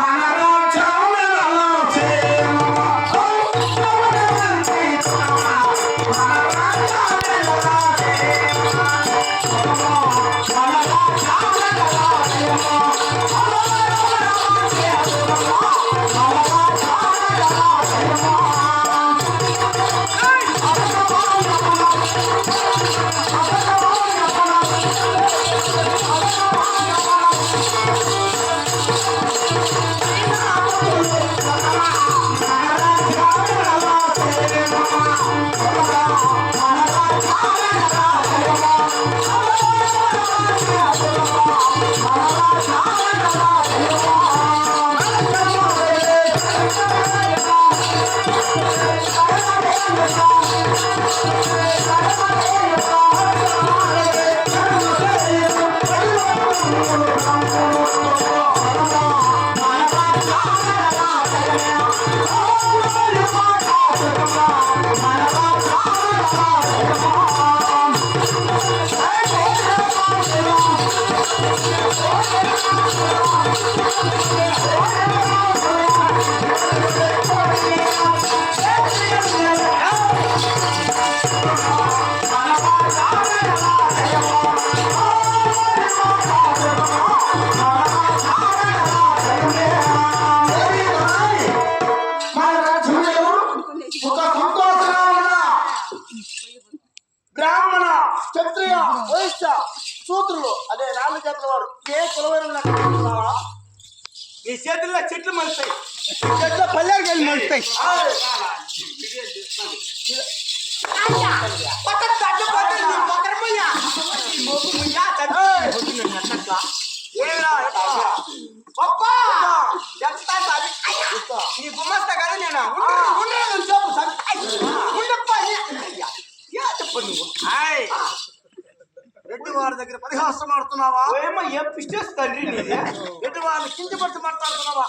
Mama. బ్రాహ్మణ క్షత్రియ వైశ్య సూత్రులు. అదే నాలుగు చేతుల వారు ఏ కులవైన ఈ చేతుల్లో చెట్లు మలుస్తాయి. చెట్ల పల్లెకి వెళ్ళి మలుస్తాయి పక్కన నీ పక్కన కదా నేను. రెడ్డి వారి దగ్గర పరిహాసం ఆడుతున్నావా? ఏమో ఏం పిస్టేస్ తండ్రి నీది రెడ్డి వారిని కించపరిచి మాట్లాడుతున్నావా?